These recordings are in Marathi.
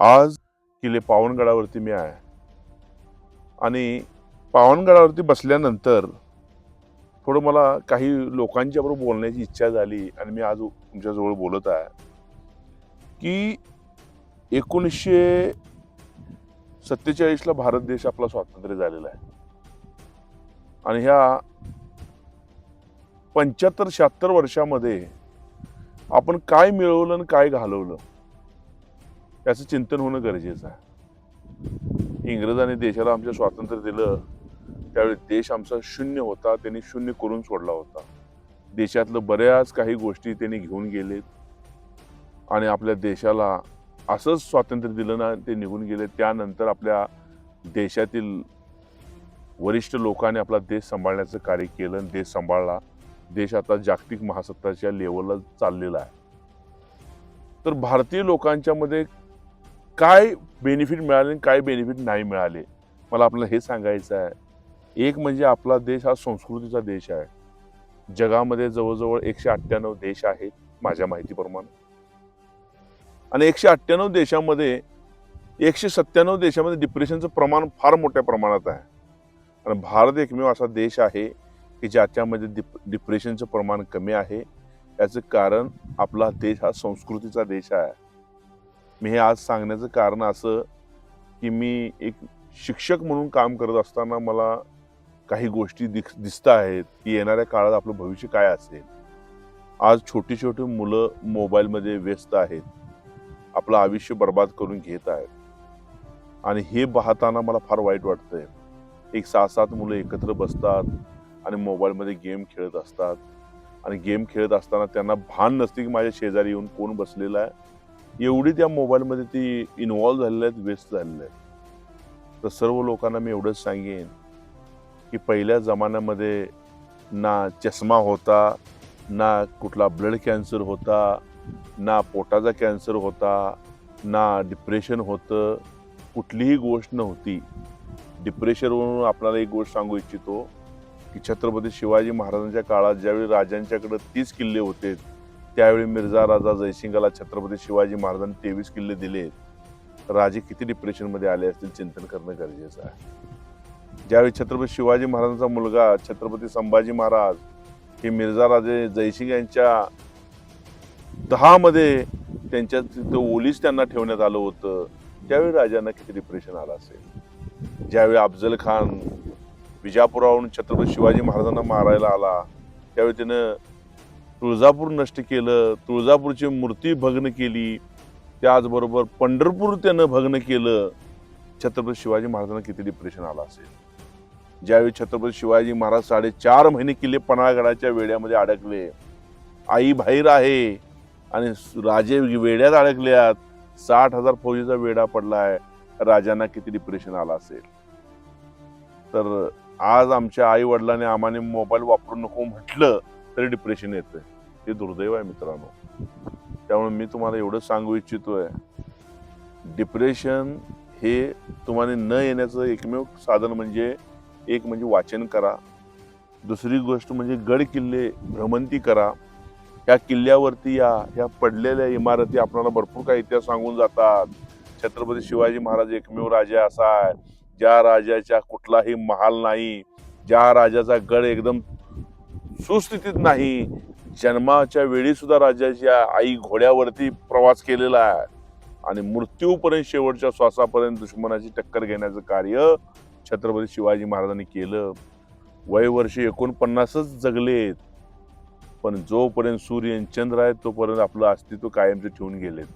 आज किल्ले पावनगडावरती मी आहे. आणि पावनगडावरती बसल्यानंतर थोडं मला काही लोकांच्याबरोबर बोलण्याची इच्छा झाली आणि मी आज तुमच्याजवळ बोलत आहे. की एकोणीसशे सत्तेचाळीसला भारत देश आपला स्वातंत्र्य झालेला आहे. आणि ह्या पंच्याहत्तर शहात्तर वर्षामध्ये आपण काय मिळवलं आणि काय घालवलं? याचं चिंतन होणं गरजेचं आहे. इंग्रजांनी देशाला आमच्या स्वातंत्र्य दिलं. त्यावेळी देश आमचा शून्य होता त्यांनी शून्य करून सोडला होता. देशातलं बऱ्याच काही गोष्टी त्यांनी घेऊन गेलेत. आणि आपल्या देशाला असंच स्वातंत्र्य दिलं ना ते निघून गेले. त्यानंतर आपल्या देशातील वरिष्ठ लोकांनी आपला देश सांभाळण्याचं कार्य केलं आणि देश सांभाळला. देश आता जागतिक महासत्ताच्या लेवलला चाललेला आहे. तर भारतीय लोकांच्यामध्ये काय बेनिफिट मिळाले आणि काय बेनिफिट नाही मिळाले? मला आपल्याला हे सांगायचं आहे. एक म्हणजे आपला देश हा संस्कृतीचा देश आहे. जगामध्ये जवळजवळ एकशे अठ्ठ्याण्णव देश आहेत माझ्या माहितीप्रमाणे. आणि एकशे अठ्ठ्याण्णव देशामध्ये एकशे सत्त्याण्णव देशामध्ये डिप्रेशनचं प्रमाण फार मोठ्या प्रमाणात आहे. आणि भारत एकमेव असा देश आहे की ज्याच्यामध्ये डिप डिप्रेशनचं प्रमाण कमी आहे. याचं कारण आपला देश हा संस्कृतीचा देश आहे. मी हे आज सांगण्याचं कारण असं की मी एक शिक्षक म्हणून काम करत असताना मला काही गोष्टी दिस दिसत आहेत की येणाऱ्या काळात आपलं भविष्य काय असेल. आज छोटी छोटी मुलं मोबाईलमध्ये व्यस्त आहेत. आपलं आयुष्य बर्बाद करून घेत आहेत. आणि हे पाहताना मला फार वाईट वाटतंय. एक सहा सात मुलं एकत्र बसतात आणि मोबाईलमध्ये गेम खेळत असतात. आणि गेम खेळत असताना त्यांना भान नसते की माझ्या शेजारी येऊन कोण बसलेला आहे. एवढी त्या मोबाईलमध्ये ती इन्वॉल्व झालेल्या आहेत व्यस्त झालेल्या आहेत. तर सर्व लोकांना मी एवढंच सांगेन की पहिल्या जमान्यामध्ये ना चष्मा होता ना कुठला ब्लड कॅन्सर होता ना पोटाचा कॅन्सर होता ना डिप्रेशन होतं कुठलीही गोष्ट नव्हती. डिप्रेशनवरून आपल्याला एक गोष्ट सांगू इच्छितो की छत्रपती शिवाजी महाराजांच्या काळात ज्यावेळी राजांच्याकडे तीस किल्ले होते त्यावेळी मिर्झा राजा जयसिंगाला छत्रपती शिवाजी महाराजांनी तेवीस किल्ले दिले. राजे किती डिप्रेशनमध्ये आले असतील चिंतन करणं गरजेचं आहे. ज्यावेळी छत्रपती शिवाजी महाराजांचा मुलगा छत्रपती संभाजी महाराज हे मिर्झा राजे जयसिंग यांच्या दहामध्ये त्यांच्या तिथं ओलीस त्यांना ठेवण्यात आलं होतं त्यावेळी राजांना किती डिप्रेशन आलं असेल? ज्यावेळी अफजल खान विजापुरावरून छत्रपती शिवाजी महाराजांना मारायला आला त्यावेळी त्यानं तुळजापूर नष्ट केलं तुळजापूरची मूर्ती भग्न केली त्याचबरोबर पंढरपूर त्यानं भग्न केलं. छत्रपती शिवाजी महाराजांना किती डिप्रेशन आलं असेल. ज्यावेळी छत्रपती शिवाजी महाराज साडेचार महिने किल्ले पन्हाळगडाच्या वेड्यामध्ये अडकले आई बाहेर आहे आणि राजे वेड्यात अडकल्यात साठ हजार फौजीचा वेडा पडलाय राजांना किती डिप्रेशन आला असेल. तर आज आमच्या आई वडिलांनी आम्हाने मोबाईल वापरू नको म्हटलं तरी डिप्रेशन येतं हे दुर्दैव आहे मित्रांनो. त्यामुळे मी तुम्हाला एवढं सांगू इच्छितोय. डिप्रेशन हे तुम्हाला न येण्याचं एकमेव साधन म्हणजे एक म्हणजे वाचन करा. दुसरी गोष्ट म्हणजे गड किल्ले भ्रमंती करा. या किल्ल्यावरती या ह्या पडलेल्या इमारती आपल्याला भरपूर काही इतिहास सांगून जातात. छत्रपती शिवाजी महाराज एकमेव राजा असा आहे. ज्या राजाच्या कुठलाही महाल नाही ज्या राजाचा गड एकदम सुस्थितीत नाही. जन्माच्या वेळी सुद्धा राजाची आई घोड्यावरती प्रवास केलेला आहे. आणि मृत्यूपर्यंत शेवटच्या श्वासापर्यंत दुश्मनाची टक्कर घेण्याचं कार्य छत्रपती शिवाजी महाराजांनी केलं. वय वर्ष एकोणपन्नासच जगलेत. पण जोपर्यंत सूर्य आणि चंद्र आहे तोपर्यंत आपलं अस्तित्व कायमचं ठेवून गेलेत.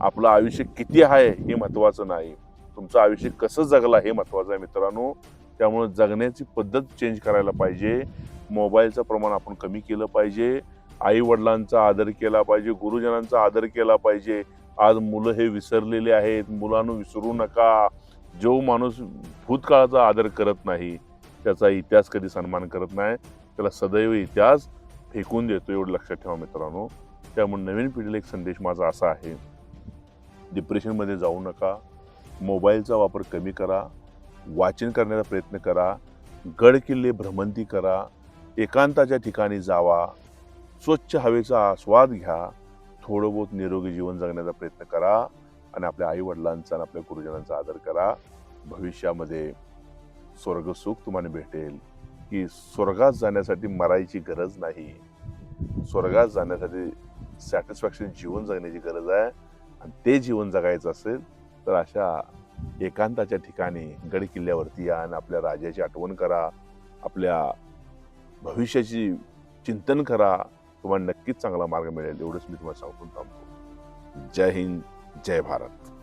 आपलं आयुष्य किती आहे हे महत्वाचं नाही. तुमचं आयुष्य कसं जगला हे महत्वाचं आहे मित्रांनो. त्यामुळे जगण्याची पद्धत चेंज करायला पाहिजे. मोबाईलचं प्रमाण आपण कमी केलं पाहिजे. आई वडिलांचा आदर केला पाहिजे. गुरुजनांचा आदर केला पाहिजे. आज मुलं हे विसरलेले आहेत. मुलांना विसरू नका. जो माणूस भूतकाळाचा आदर करत नाही त्याचा इतिहास कधी सन्मान करत नाही त्याला सदैव इतिहास फेकून देतो एवढं लक्षात ठेवा मित्रांनो. त्यामुळे नवीन पिढीला एक संदेश माझा असा आहे. डिप्रेशनमध्ये जाऊ नका. मोबाईलचा वापर कमी करा. वाचन करण्याचा प्रयत्न करा. गड किल्ले भ्रमंती करा. एकांताच्या ठिकाणी जावा. स्वच्छ हवेचा आस्वाद घ्या. थोडं बहुत निरोगी जीवन जगण्याचा प्रयत्न करा आणि आपल्या आईवडिलांचा आणि आपल्या गुरुजनांचा आदर करा. भविष्यामध्ये स्वर्गसुख तुम्हाला भेटेल. की स्वर्गात जाण्यासाठी मरायची गरज नाही. स्वर्गात जाण्यासाठी सॅटिस्फॅक्शन जीवन जगण्याची गरज आहे. आणि ते जीवन जगायचं असेल तर अशा एकांताच्या ठिकाणी गड किल्ल्यावरती या आणि आपल्या राजाची आठवण करा. आपल्या भविष्याची चिंतन करा. तुम्हाला नक्कीच चांगला मार्ग मिळेल एवढंच मी तुम्हाला सांगून थांबतो. जय हिंद जय भारत.